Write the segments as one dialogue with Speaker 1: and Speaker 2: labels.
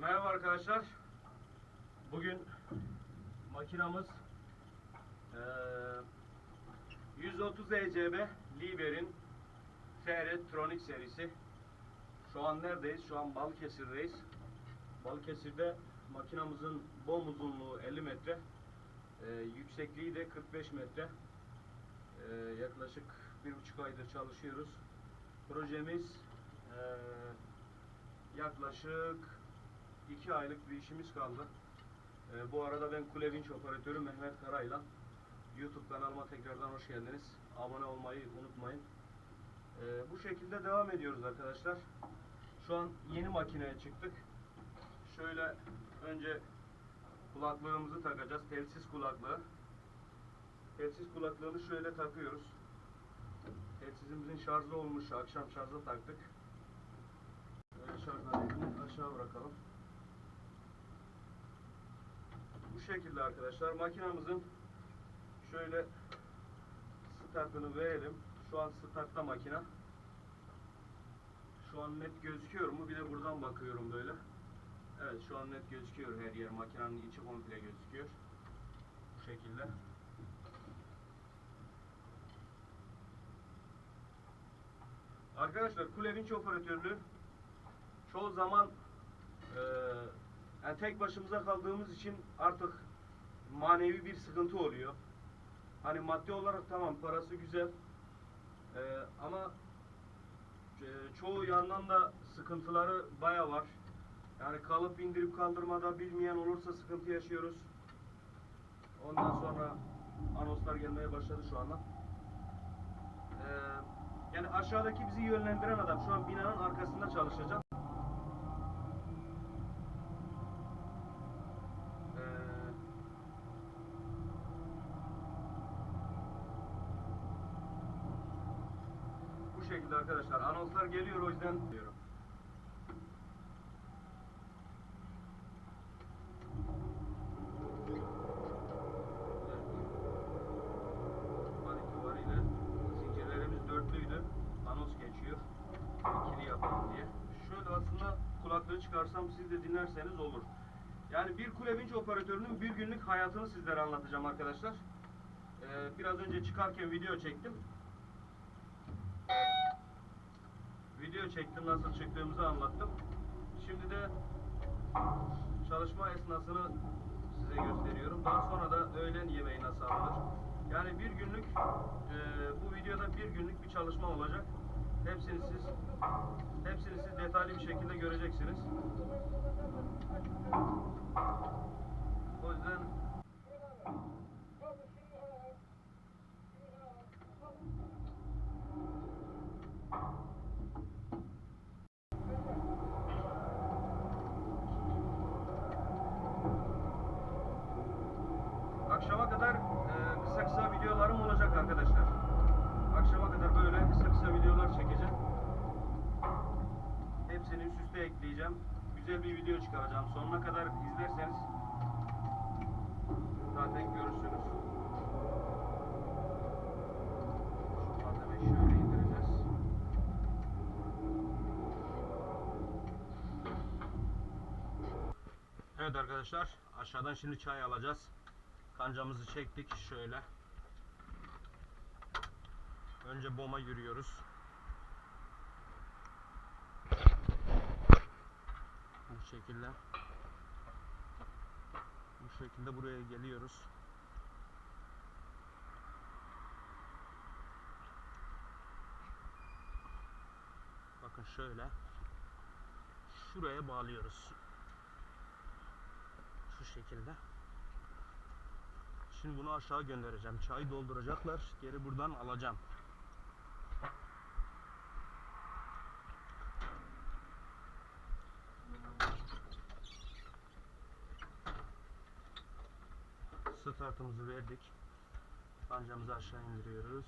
Speaker 1: Merhaba arkadaşlar. Bugün makinamız eee 130 ECB Liber'in TR Tronic serisi. Şu an neredeyiz? Şu an Balıkesir'deyiz. Balıkesir'de makinamızın bom uzunluğu 50 metre. eee, yüksekliği de 45 metre. Eee, yaklaşık bir buçuk aydır çalışıyoruz. Projemiz eee, yaklaşık iki aylık bir işimiz kaldı. Ee, bu arada ben Kulevinç operatörü Mehmet Karayla. YouTube kanalıma tekrardan hoş geldiniz. Abone olmayı unutmayın. Ee, bu şekilde devam ediyoruz arkadaşlar. Şu an yeni makineye çıktık. Şöyle önce kulaklığımızı takacağız. Telsiz kulaklığı. Telsiz kulaklığını şöyle takıyoruz. Telsizimizin şarjı olmuş. Akşam şarja taktık. Böyle şarj aşağı bırakalım. Bu şekilde arkadaşlar makinamızın şöyle startını verelim. Şu an startta makina. Şu an net gözüküyor mu? Bir de buradan bakıyorum böyle. Evet şu an net gözüküyor her yer. Makinenin içi komple gözüküyor. Bu şekilde. Arkadaşlar kule vinç operatörlüğü çoğu zaman yani tek başımıza kaldığımız için artık manevi bir sıkıntı oluyor. Hani maddi olarak tamam parası güzel Eee, ama eee, çoğu yandan da sıkıntıları baya var. Yani kalıp indirip kaldırmada bilmeyen olursa sıkıntı yaşıyoruz. Ondan sonra anonslar gelmeye başladı şu anda. Eee, yani aşağıdaki bizi yönlendiren adam şu an binanın arkasında çalışacak. Şekilde arkadaşlar anonslar geliyor o yüzden diyorum. Kulaklığı çıkarsam siz de dinlerseniz olur. Yani bir kule vinç operatörünün bir günlük hayatını sizlere anlatacağım arkadaşlar. Ee, biraz önce çıkarken video çektim. Video çektim nasıl çıktığımızı anlattım. Şimdi de çalışma esnasını size gösteriyorum. Daha sonra da öğlen yemeği nasıl alınır. Yani bir günlük e, bu videoda bir günlük bir çalışma olacak. Hepsini siz hepsini siz detaylı bir şekilde göreceksiniz. O yüzden akşama kadar e, kısa kısa videolarım olacak arkadaşlar. Akşama kadar böyle kısa kısa videolar çekeceğim. Hepsini üst üste ekleyeceğim. Güzel bir video çıkaracağım. Sonuna kadar izlerseniz zaten görürsünüz. Evet arkadaşlar aşağıdan şimdi çay alacağız. Kancamızı çektik şöyle. Önce boma yürüyoruz. Bu şekilde. Bu şekilde buraya geliyoruz. Bakın şöyle. Şuraya bağlıyoruz. Şu şekilde. Şimdi bunu aşağı göndereceğim. Çayı dolduracaklar. Geri buradan alacağım. Startımızı verdik. Pancamızı aşağı indiriyoruz.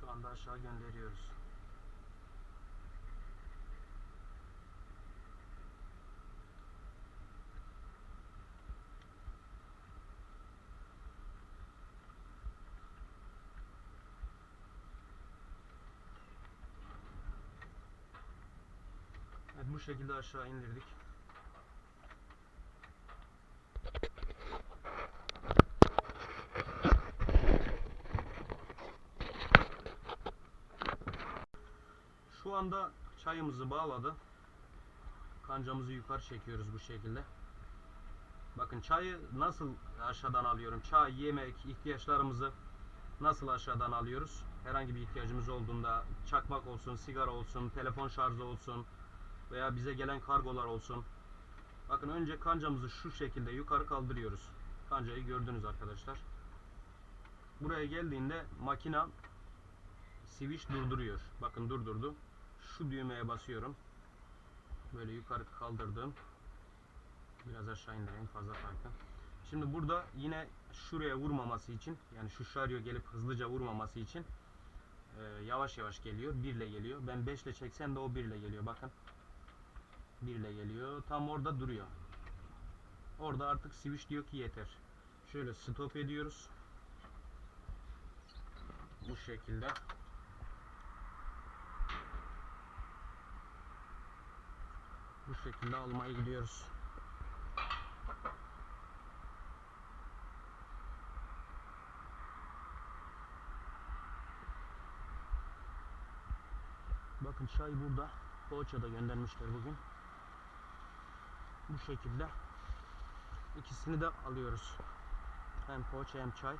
Speaker 1: Şu anda aşağı gönderiyoruz. Bu şekilde aşağı indirdik. Şu anda çayımızı bağladı. Kancamızı yukarı çekiyoruz bu şekilde. Bakın çayı nasıl aşağıdan alıyorum? Çay, yemek, ihtiyaçlarımızı nasıl aşağıdan alıyoruz? Herhangi bir ihtiyacımız olduğunda çakmak olsun, sigara olsun, telefon şarjı olsun veya bize gelen kargolar olsun. Bakın önce kancamızı şu şekilde yukarı kaldırıyoruz. Kancayı gördünüz arkadaşlar. Buraya geldiğinde makina switch durduruyor. Bakın durdurdu. Şu düğmeye basıyorum. Böyle yukarı kaldırdım. Biraz aşağı indireyim fazla farkı. Şimdi burada yine şuraya vurmaması için yani şu şaryo gelip hızlıca vurmaması için e, yavaş yavaş geliyor. 1 ile geliyor. Ben 5 ile çeksem de o 1 ile geliyor. Bakın. 1 ile geliyor. Tam orada duruyor. Orada artık switch diyor ki yeter. Şöyle stop ediyoruz. Bu şekilde. Bu şekilde almaya gidiyoruz. Bakın çay burada. Poğaçada göndermişler bugün. Bu şekilde ikisini de alıyoruz. Hem poğaça hem çay.